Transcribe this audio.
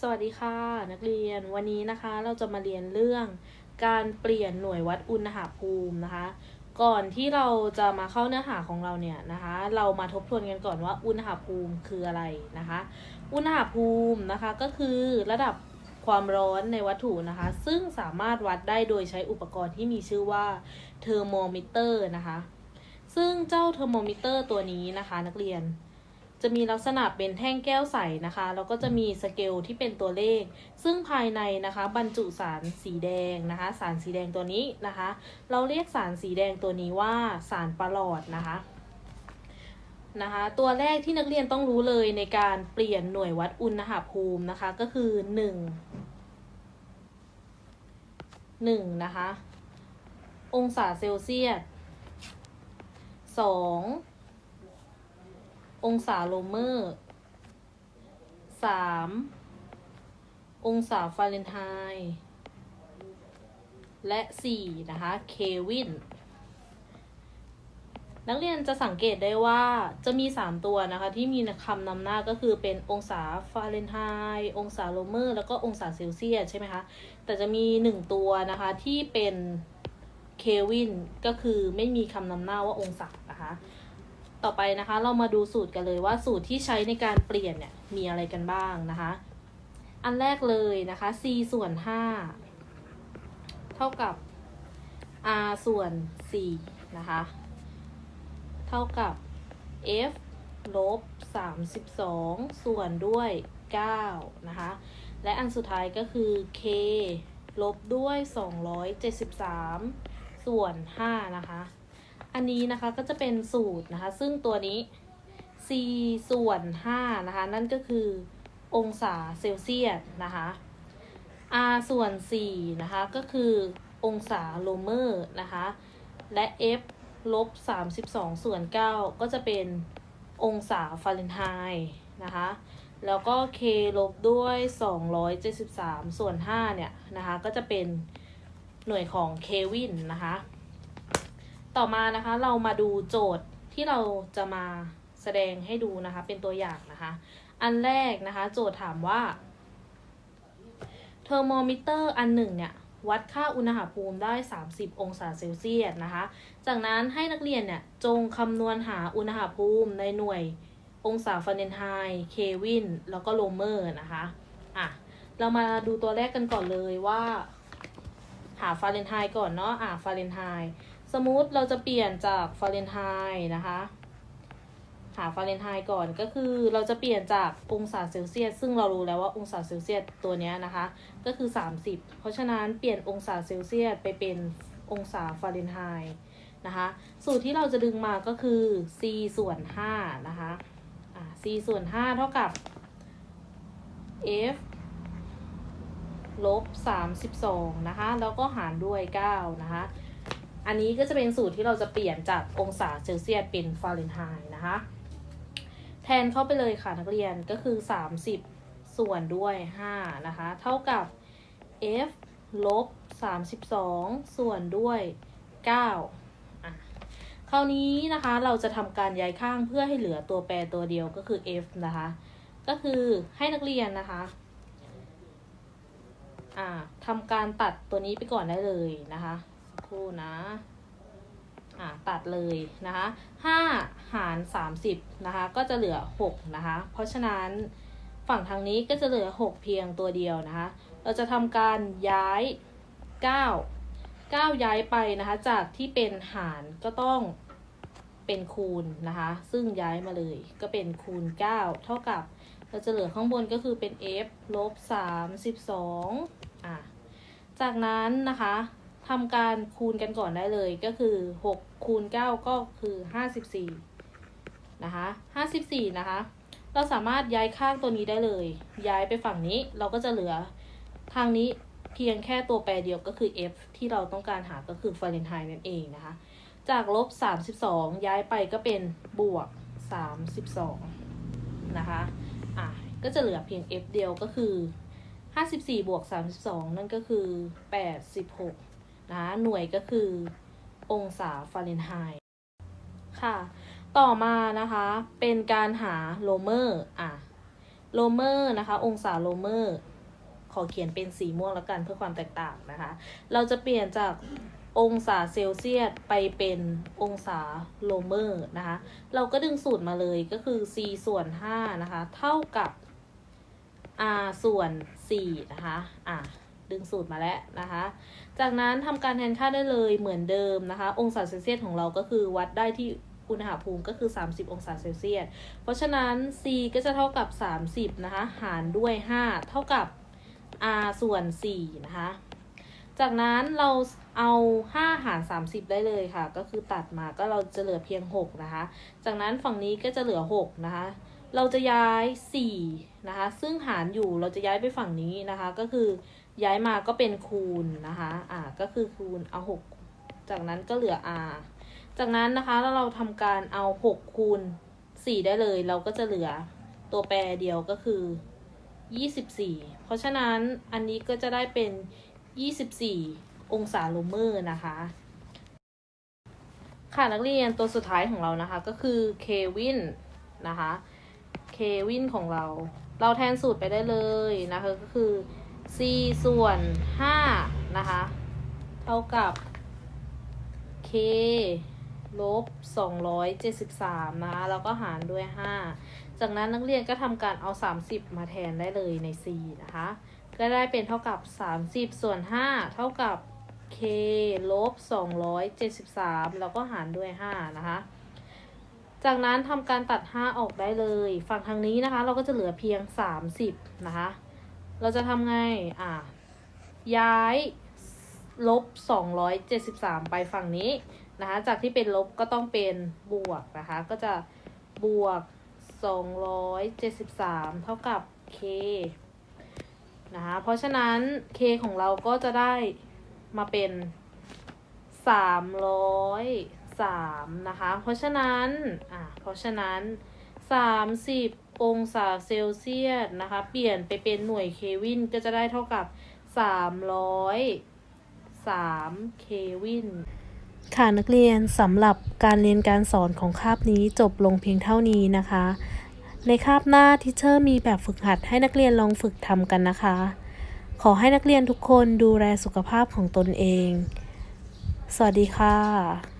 สวัสดีค่ะ นักเรียนวันนี้นะคะเราจะมาเรียนเรื่องการเปลี่ยนหน่วยวัดอุณหภูมินะคะ ก่อนที่เราจะมาเข้าเนื้อหาของเราเนี่ยนะคะ เรามาทบทวนกันก่อนว่าอุณหภูมิคืออะไรนะคะ อุณหภูมินะคะก็คือระดับความร้อนในวัตถุนะคะ ซึ่งสามารถวัดได้โดยใช้อุปกรณ์ที่มีชื่อว่าเทอร์โมมิเตอร์นะคะ ซึ่งเจ้าเทอร์โมมิเตอร์ตัวนี้นะคะ นักเรียน จะมีลักษณะเป็นแท่งแก้วใสนะคะแล้วก็จะมีสเกลที่เป็นตัวเลข ซึ่งภายในนะคะ บรรจุสารสีแดงนะคะ สารสีแดงตัวนี้นะคะ เราเรียกสารสีแดงตัวนี้ว่าสารประหลอดนะคะนะคะตัวแรกที่นักเรียนต้องรู้เลยในการเปลี่ยนหน่วยวัดอุณหภูมินะคะก็คือหนึ่งหนึ่งนะคะองศาเซลเซียสส องศาโลเมอร์สามองศาฟาเรนไฮต์และสี่นะคะเควินนักเรียนจะสังเกตได้ว่าจะมี 3 ตัวนะคะ ที่มีคำนำหน้าก็คือเป็นองศาฟาเรนไฮต์องศาโลเมอร์ แล้วก็องศาเซลเซียสใช่ไหมคะ แต่จะมี 1 ตัวนะคะที่เป็นเควินก็คือไม่มีคำนำหน้าว่าองศานะคะ ต่อไปนะคะ เรามาดูสูตรกันเลยว่าสูตรที่ใช้ในการเปลี่ยนเนี่ยมีอะไรกันบ้างนะคะ อันแรกเลยนะคะ c ส่วน 5 เท่ากับ r ส่วน 4 นะคะ เท่ากับ f ลบ 32 ส่วนด้วย 9 นะคะ และอันสุดท้ายก็คือ k ลบด้วย 273 ส่วน 5 นะคะ อันนี้นะคะก็จะเป็นสูตรนะคะ ซึ่งตัวนี้ c ส่วน5นะคะ นั่นก็คือองศาเซลเซียสนะคะ r ส่วน4นะคะ ก็คือองศาโลเมอร์นะคะ และ f ลบ 32 ส่วน 9 ก็จะเป็นองศาฟาเรนไฮต์นะคะ แล้วก็ k ลบด้วย 273 ส่วน 5 เนี่ยนะคะ ก็จะเป็นหน่วยของเควินนะคะ ต่อมานะคะ เรามาดูโจทย์ที่เราจะมาแสดงให้ดูนะคะ เป็นตัวอย่างนะคะ อันแรกนะคะ โจทย์ถามว่าเทอร์โมมิเตอร์อันหนึ่งเนี่ยวัดค่าอุณหภูมิได้ 30 องศาเซลเซียสนะคะ จากนั้นให้นักเรียนเนี่ยจงคำนวณหาอุณหภูมิในหน่วยองศาฟาเรนไฮต์เควิน แล้วก็โลเมอร์นะคะ อะ เรามาดูตัวแรกกันก่อนเลยว่า หาฟาเรนไฮต์ก่อนเนาะอะฟาเรนไฮต์สมมุติเราจะเปลี่ยนจากฟาเรนไฮต์นะคะหาฟาเรนไฮต์ก่อนก็คือเราจะเปลี่ยนจากองศาเซลเซียส ซึ่งเรารู้แล้วว่าองศาเซลเซียสตัวเนี้ยนะคะ ก็คือ 30 เพราะฉะนั้นเปลี่ยนองศาเซลเซียสไปเป็นองศาฟาเรนไฮต์นะคะ สูตรที่เราจะดึงมาก็คือ c ส่วน5นะคะอ่า c ส่วน5เท่ากับ f ลบ 32 นะคะ แล้วก็หารด้วย 9 นะคะ อันนี้ก็จะเป็นสูตรที่เราจะเปลี่ยนจากองศาเซลเซียสเป็นฟาเรนไฮต์นะคะ แทนเข้าไปเลยค่ะนักเรียนก็คือ 30 ส่วนด้วย 5 นะคะ เท่ากับ f ลบ 32 ส่วนด้วย9อะคราวนี้นะคะเราจะทำการย้ายข้างเพื่อให้เหลือตัวแปรตัวเดียวก็คือ f นะคะ ก็คือให้นักเรียนนะคะ อ่าทำการตัดตัวนี้ไปก่อนได้เลยนะคะสักครู่นะอ่าตัดเลยนะคะห้าหารสามสิบนะคะ ก็จะเหลือหกนะคะ เพราะฉะนั้นฝั่งทางนี้ก็จะเหลือหกเพียงตัวเดียวนะคะ เราจะทำการย้ายเก้าเก้าย้ายไปนะคะ จากที่เป็นหารก็ต้องเป็นคูณนะคะ ซึ่งย้ายมาเลยก็เป็นคูณเก้าเท่ากับ เราจะเหลือข้างบนก็คือเป็น f ลบสามสิบสองอะจากนั้นนะคะทำการคูณกันก่อนได้เลยก็คือ 6 คูณ 9 ก็คือ 54นะคะ54 นะคะ เราสามารถย้ายข้างตัวนี้ได้เลย ย้ายไปฝั่งนี้เราก็จะเหลือทางนี้เพียงแค่ตัวแปรเดียวก็คือ f ที่เราต้องการหาก็คือฟาเรนไฮต์นั่นเองนะคะ จากลบ 32 ย้ายไปก็เป็นบวก 32 นะคะ อะก็จะเหลือเพียง f เดียวก็คือ 54 บวก 32 นั่นก็คือ 86นะคะหน่วยก็คือ องศาฟาเรนไฮต์ค่ะ ต่อมานะคะ เป็นการหาโลเมอร์อะโโลเมอร์นะคะ องศาโลเมอร์ ขอเขียนเป็นสีม่วงแล้วกันเพื่อความแตกต่างนะคะ เราจะเปลี่ยนจาก องศาเซลเซียสไปเป็นองศาโลเมอร์นะคะ เราก็ดึงสูตรมาเลยก็คือ c ส่วน 5 นะคะ เท่ากับ r ส่วน 4 นะคะ อะ ดึงสูตรมาแล้วนะคะ จากนั้นทำการแทนค่าได้เลยเหมือนเดิมนะคะ องศาเซลเซียสของเราก็คือวัดได้ที่อุณหภูมิก็คือ 30 องศาเซลเซียส เพราะฉะนั้น c ก็จะเท่ากับ 30 นะคะ หารด้วย 5 เท่ากับ r ส่วน 4 นะคะ จากนั้นเราเอา5หาร 30 ได้เลยค่ะ ก็คือตัดมาก็เราจะเหลือเพียง 6 นะคะ จากนั้นฝั่งนี้ก็จะเหลือ 6 นะคะ เราจะย้าย 4 นะคะ ซึ่งหารอยู่เราจะย้ายไปฝั่งนี้นะคะ ก็คือย้ายมาก็เป็นคูณนะคะ อ่า ก็คือคูณเอา 6 จากนั้นก็เหลือ r จากนั้นนะคะแล้วเราทำการเอา 6 คูณ 4 ได้เลย เราก็จะเหลือตัวแปรเดียวก็คือ 24 เพราะฉะนั้นอันนี้ก็จะได้เป็น 24 องศาโลเมอร์นะคะ ค่ะนักเรียนตัวสุดท้ายของเรานะคะก็คือเควินนะคะเควินของเรา เราแทนสูตรไปได้เลยนะคะก็คือ c ส่วน 5 นะคะ เท่ากับ k ลบ 273 นะคะแล้วก็หารด้วย 5 จากนั้นนักเรียนก็ทำการเอา 30 มาแทนได้เลยใน c นะคะ ก็ได้เป็นเท่ากับ 30 ส่วน 5 เท่ากับ k ลบ 273 แล้วก็หารด้วย 5 นะคะ จากนั้นทำการตัด 5 ออกได้เลย ฝั่งทางนี้นะคะ เราก็จะเหลือเพียง 30 นะคะ เราจะทำไง อะ ย้ายลบ 273 ไปฝั่งนี้นะคะ จากที่เป็นลบก็ต้องเป็นบวกนะคะ ก็จะบวก 273 เท่ากับ k นะคะ เพราะฉะนั้น k ของเราก็จะได้มาเป็น303นะคะ เพราะฉะนั้น อะ เพราะฉะนั้น30องศาเซลเซียสนะคะ เปลี่ยนไปเป็นหน่วยเควินก็จะได้เท่ากับ303เควินค่ะนักเรียนสำหรับการเรียนการสอนของคาบนี้จบลงเพียงเท่านี้นะคะ ในคาบหน้าทิเชอร์มีแบบฝึกหัดให้นักเรียนลองฝึกทำกันนะคะ ขอให้นักเรียนทุกคนดูแลสุขภาพของตนเอง สวัสดีค่ะ